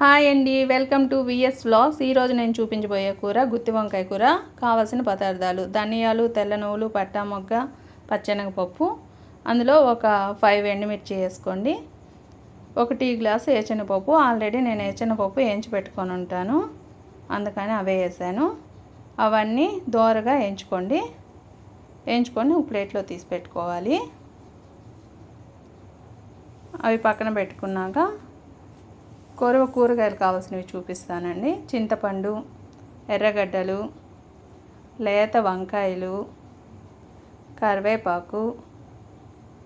Hi అండి welcome to VS vlogs ఈరోజు నేను చూపించబోయే కూర గుత్తి వంకాయ కూర. కావాల్సిన పదార్థాలు ధనియాలు తెల్ల నువ్వులు పట్టా మొగ్గ పచ్చెనగపప్పు. అందులో ఒక ఫైవ్ ఎండుమిర్చి వేసుకోండి. ఒక టీ గ్లాసు ఏచెనపప్పు ఆల్రెడీ నేను ఏచెనపప్పు ఏంచి పెట్టుకొని ఉంటాను. అందుకని అవే వేసాను. అవన్నీ దోరగా వేయించుకోండి. వేయించుకొని ఒక ప్లేట్లో తీసి పెట్టుకోవాలి. అవి పక్కన పెట్టుకున్నాక కొరవ కూరగాయలు కావాల్సినవి చూపిస్తానండి. చింతపండు ఎర్రగడ్డలు లేత వంకాయలు కరివేపాకు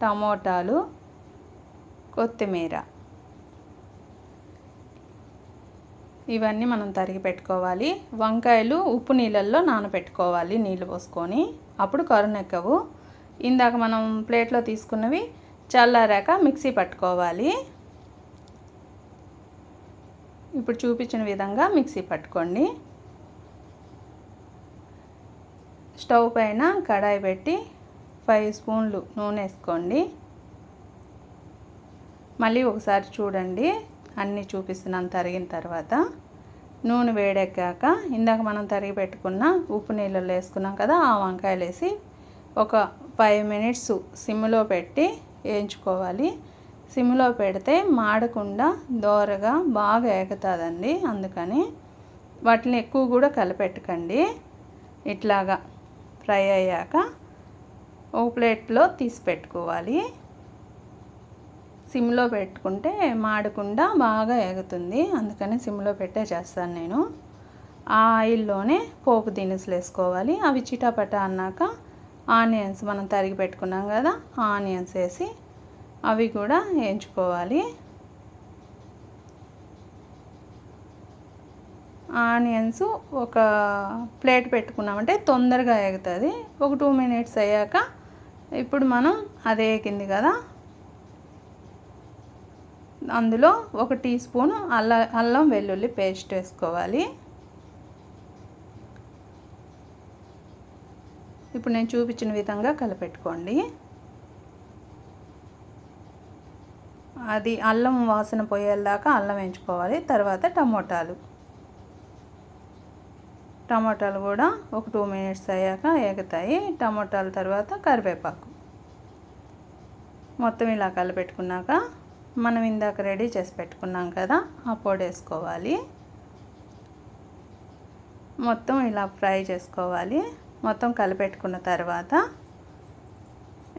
టమోటాలు కొత్తిమీర. ఇవన్నీ మనం తరిగి పెట్టుకోవాలి. వంకాయలు ఉప్పు నీళ్ళల్లో నానబెట్టుకోవాలి నీళ్ళు పోసుకొని. అప్పుడు కరునెక్కవు ఇందాక మనం ప్లేట్లో తీసుకున్నవి చల్లారాక మిక్సీ పట్టుకోవాలి. ఇప్పుడు చూపించిన విధంగా మిక్సీ పట్టుకోండి. స్టవ్ పైన కడాయి పెట్టి ఫైవ్ స్పూన్లు నూనె వేసుకోండి. మళ్ళీ ఒకసారి చూడండి అన్నీ చూపిస్తున్నాను తరిగిన తర్వాత. నూనె వేడెక్కాక ఇందాక మనం తరిగి పెట్టుకున్న ఉప్పు నీళ్ళలో వేసుకున్నాం కదా ఆ వంకాయలు వేసి ఒక ఫైవ్ మినిట్స్ సిమ్లో పెట్టి వేయించుకోవాలి. సిమ్లో పెడితే మాడకుండా దోరగా బాగా ఎగుతుందండి అందుకని వాటిని ఎక్కువ కూడా కలపెట్టకండి. ఇట్లాగా ఫ్రై అయ్యాక ఒక ప్లేట్లో తీసి పెట్టుకోవాలి. సిమ్లో పెట్టుకుంటే మాడకుండా బాగా ఎగుతుంది అందుకని సిమ్లో పెట్టే చేస్తాను నేను. ఆ ఆయిల్లోనే పోపు దినుసులు వేసుకోవాలి. అవి చిటాపట అన్నాక ఆనియన్స్ మనం తరిగి పెట్టుకున్నాం కదా ఆనియన్స్ వేసి అవి కూడా వేయించుకోవాలి ఆనియన్స్ ఒక ప్లేట్ పెట్టుకున్నామంటే తొందరగా ఎగుతుంది. ఒక టూ మినిట్స్ అయ్యాక ఇప్పుడు మనం అదే ఎగింది కదా. అందులో ఒక టీ స్పూన్ అల్ల అల్లం వెల్లుల్లి పేస్ట్ వేసుకోవాలి. ఇప్పుడు నేను చూపించిన విధంగా కలిపెట్టుకోండి. అది అల్లం వాసన పోయేదాకా అల్లం వేయించుకోవాలి. తర్వాత టమోటాలు. టమోటాలు కూడా ఒక టూ మినిట్స్ అయ్యాక ఎగుతాయి టమోటాల తర్వాత కరివేపాకు. మొత్తం ఇలా కలిపెట్టుకున్నాక మనం ఇందాక రెడీ చేసి పెట్టుకున్నాం కదా ఆ పొడి వేసుకోవాలి. మొత్తం ఇలా ఫ్రై చేసుకోవాలి. మొత్తం కలిపెట్టుకున్న తర్వాత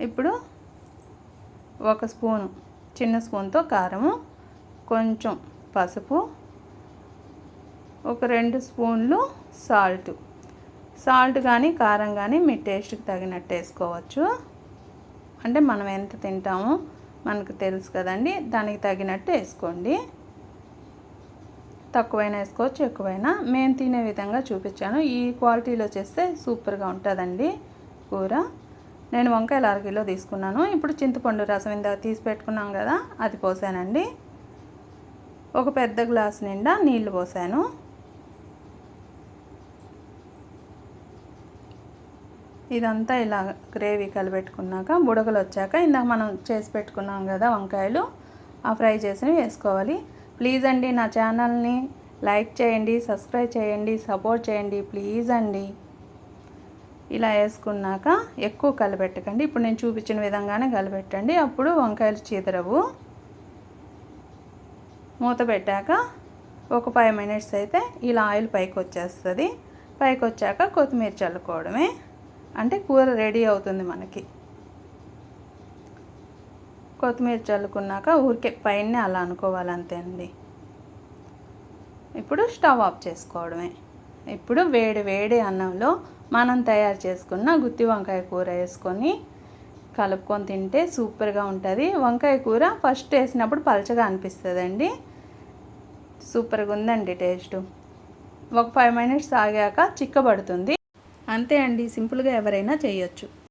ఇప్పుడు ఒక స్పూను చిన్న స్పూన్తో కారము కొంచెం పసుపు ఒక రెండు స్పూన్లు సాల్ట్. సాల్ట్ కానీ కారం కానీ మీ టేస్ట్కి తగినట్టు వేసుకోవచ్చు. అంటే మనం ఎంత తింటామో మనకు తెలుసు కదండి దానికి తగినట్టు వేసుకోండి. తక్కువైనా వేసుకోవచ్చు ఎక్కువైనా. మేము తినే విధంగా చూపించాను. ఈ క్వాలిటీలో చేస్తే సూపర్గా ఉంటుందండి కూర. నేను వంకాయలు అరకిలో తీసుకున్నాను. ఇప్పుడు చింతపండు రసం ఇందాక తీసి పెట్టుకున్నాం కదా అది పోసానండి. ఒక పెద్ద గ్లాస్ నిండా నీళ్ళు పోసాను. ఇదంతా ఇలా గ్రేవీ కలిపెట్టుకున్నాక బుడగలు వచ్చాక ఇందాక మనం చేసి పెట్టుకున్నాం కదా వంకాయలు ఆ ఫ్రై చేసినవి వేసుకోవాలి. ప్లీజ్ అండి నా ఛానల్ని లైక్ చేయండి సబ్స్క్రైబ్ చేయండి సపోర్ట్ చేయండి ప్లీజ్ అండి. ఇలా వేసుకున్నాక ఎక్కువ కలబెట్టకండి. ఇప్పుడు నేను చూపించిన విధంగానే కలబెట్టండి. అప్పుడు వంకాయలు చీదరవు. మూత పెట్టాక ఒక ఫైవ్ మినిట్స్ అయితే ఇలా ఆయిల్ పైకి వచ్చేస్తుంది. పైకి వచ్చాక కొత్తిమీర చల్లుకోవడమే. అంటే కూర రెడీ అవుతుంది మనకి. కొత్తిమీర చల్లుకున్నాక ఊరికే పైన అలా అనుకోవాలంతే అండి ఇప్పుడు స్టవ్ ఆఫ్ చేసుకోవడమే. ఇప్పుడు వేడి వేడి అన్నంలో మనం తయారు చేసుకున్న గుత్తి వంకాయ కూర వేసుకొని కలుపుకొని తింటే సూపర్గా ఉంటుంది. వంకాయ కూర ఫస్ట్ వేసినప్పుడు పలచగా అనిపిస్తుందండి. సూపర్గా ఉందండి టేస్ట్. ఒక ఫైవ్ మినిట్స్ ఆగాక చిక్కబడుతుంది. అంతే అండి సింపుల్గా ఎవరైనా చేయొచ్చు.